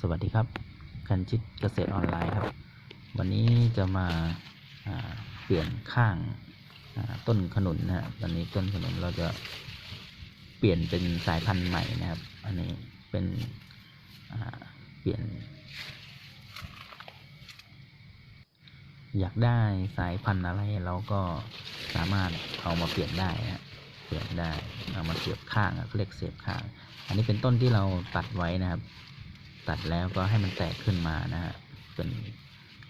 สวัสดีครับคันชิดเกษตรออนไลน์ครับ วันนี้จะมาาเปลี่ยนข้างาต้นขนุนนะฮะวันนี้ต้นขนุนเราจะเปลี่ยนเป็นสายพันธุ์ใหม่นะครับ อันนี้เป็นเปลี่ยน อยากได้สายพันธุ์อะไรเราก็สามารถเอามาเปลี่ยนได้นะฮะ ปลี่ยนได้ เอามาเสียบข้างเขาเรียกเสียบข้าง อันนี้เป็นต้นที่เราตัดไว้นะครับ ตัดแล้วก็ให้มันแตกขึ้นมานะฮะเป็น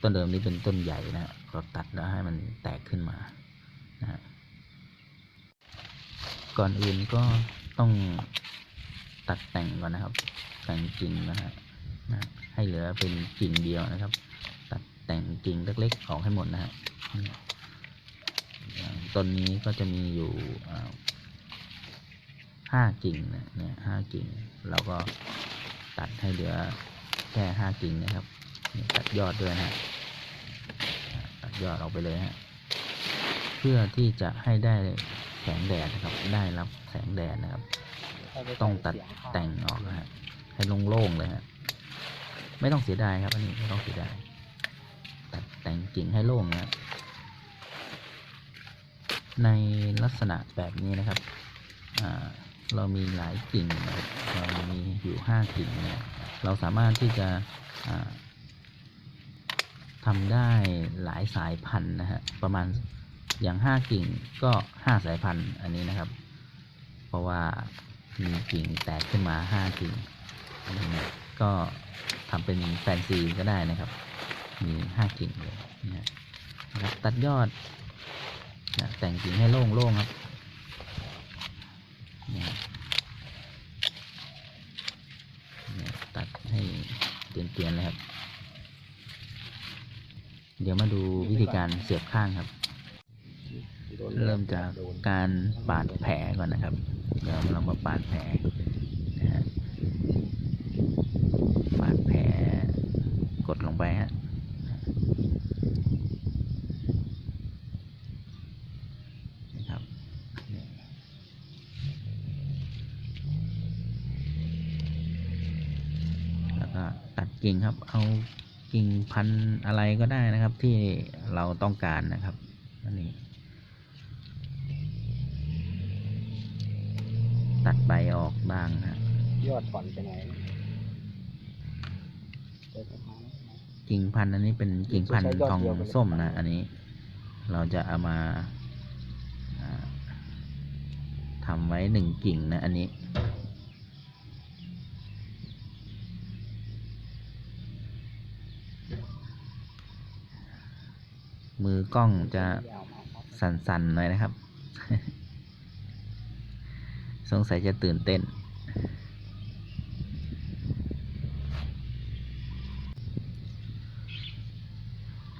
ต้นเดิมนี้เป็นต้นใหญ่นะฮะก็ตัดแล้วให้มันแตกขึ้นมานะฮะก่อนอื่นก็ต้องตัดแต่งก่อนนะครับ แต่งกิ่งนะฮะนะให้เหลือเป็นกิ่งเดียวนะครับ ตัดแต่งกิ่งเล็กๆออกให้หมดนะฮะต้นนี้ก็จะมีอยู่อ่า ห้ากิ่งนะเนี่ยห้ากิ่ง เราก็ตัดให้เหลือแค่ห้ากิ่งนะครับตัดยอดด้วยนะฮะตัดยอดออกไปเลยฮะเพื่อที่จะให้ได้แสงแดดนะครับ ได้รับแสงแดดนะครับ ต้องตัดแต่งออกนะฮะให้โล่งๆเลยฮะไม่ต้องเสียดายครับอันนี้ไม่ต้องเสียดายตัดแต่งกิ่งให้โล่งนะในลักษณะแบบนี้นะครับ อ่า เรามีหลายกิ่งเรามีอยู่ห้ากิ่งเนี่ยเราสามารถที่จะอ่าทำได้หลายสายพันธุ์นะฮะประมาณอย่างห้ากิ่งก็ห้าสายพันธุ์อันนี้นะครับ เพราะว่ามีกิ่งแตกขึ้นมาห้ากิ่งอันนี้ก็ทำเป็นแฟนซีก็ได้นะครับ มีห้ากิ่งเลยนะครับตัดยอดนะแต่งกิ่งให้โล่งๆครับ ตัดให้เตียนๆเลยครับ เดี๋ยวมาดูวิธีการเสียบข้างครับ เริ่มจากการปาดแผลก่อนนะครับ เดี๋ยวเรามาปาดแผลนะฮะปาดแผลกดลงไปฮะนะครับนี่แล้วก็ตัด กิ่งครับ เอากิ่งพันธุ์อะไรก็ได้นะครับที่เราต้องการนะครับอันนี้ตัดใบออกบ้างฮะยอดถอนไปไหนเปิดสะพานกิ่งพันธุ์อันนี้เป็นกิ่งพันธุ์ใช้ยอดทองเดียวกันส้มนะ อันนี้ เราจะเอามาอ่าทำไว้หนึ่งกิ่งนะ อันนี้ มือกล้องจะสั่นๆหน่อยนะครับ สงสัยจะตื่นเต้น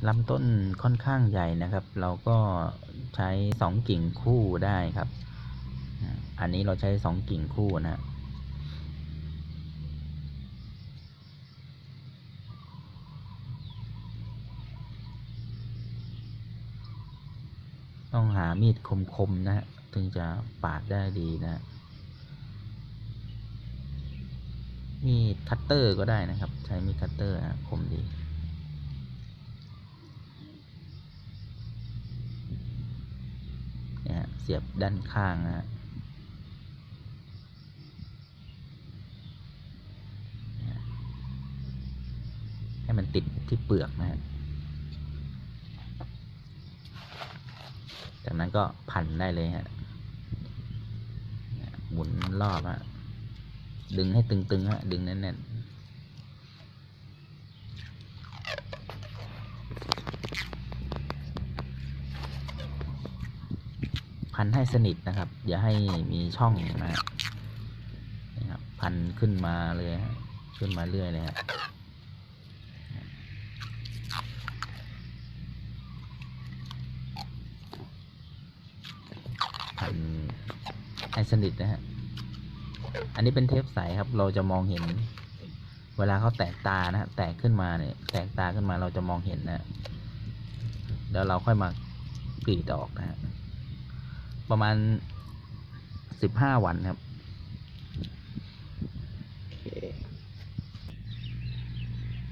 ลำต้นค่อนข้างใหญ่นะครับ เราก็ใช้สองกิ่งคู่ได้ครับ อันนี้เราใช้สองกิ่งคู่นะ ต้องหามีดคมๆนะฮะถึงจะปาดได้ดีนะมีดคัตเตอร์ก็ได้นะครับ ใช้มีดคัตเตอร์นะคมดี เนี่ยฮะเสียบด้านข้างนะฮะให้มันติดที่เปลือกนะฮะ จากนั้นก็พันได้เลยฮะหมุนรอบฮะดึงให้ตึงๆฮะดึงแน่นๆพันให้สนิทนะครับ อย่าให้มีช่องนะฮะนะครับ พันขึ้นมาเลยฮะขึ้นมาเรื่อยเลยฮะ พัน ให้สนิทนะฮะ อันนี้เป็นเทปใสครับ เราจะมองเห็น เวลาเขาแตกตานะฮะ แตกขึ้นมาเนี่ย แตกตาขึ้นมาเราจะมองเห็นนะฮะเดี๋ยวเราค่อยมากรีดออกนะฮะ ประมาณสิบห้าวันครับ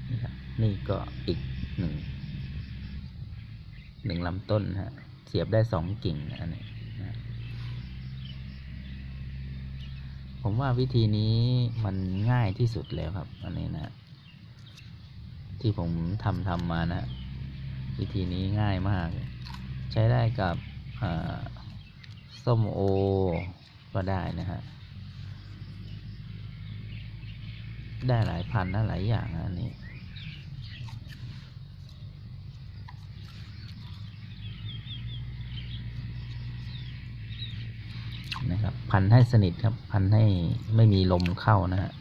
นี่ครับนี่ก็อีกหนึ่งหนึ่งลำต้นฮะ เสียบได้สองกิ่งนะอันนี้นะ ผมว่าวิธีนี้มันง่ายที่สุดแล้วครับ อันนี้นะ ที่ผมทำทำมานะ วิธีนี้ง่ายมาก ใช้ได้กับส้มโอก็ได้นะฮะ ได้หลายพันนะหลายอย่างนะอันนี้ นะครับ พันให้สนิทครับ พันให้ไม่มีลมเข้านะฮะ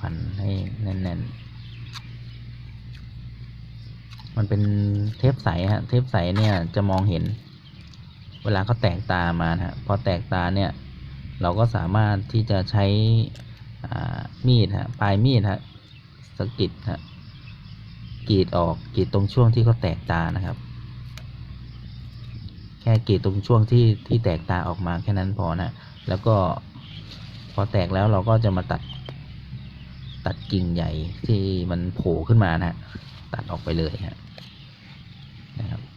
พันให้แน่นๆ มันเป็นเทปใสฮะ เทปใสเนี่ยจะมองเห็น เวลาเขาแตกตามานะฮะ พอแตกตาเนี่ย เราก็สามารถที่จะใช้มีดฮะ ปลายมีดฮะสกิดฮะกรีดออกกรีดตรงช่วงที่เขาแตกตานะครับ ค่กรีดตรงช่วงที่ที่แตกตาออกมาแค่นั้นพอนะแล้วก็พอแตกแล้วเราก็จะมาตัดตัดกิ่งใหญ่ที่มันโผล่ขึ้นมานะตัดออกไปเลยฮะนะครับ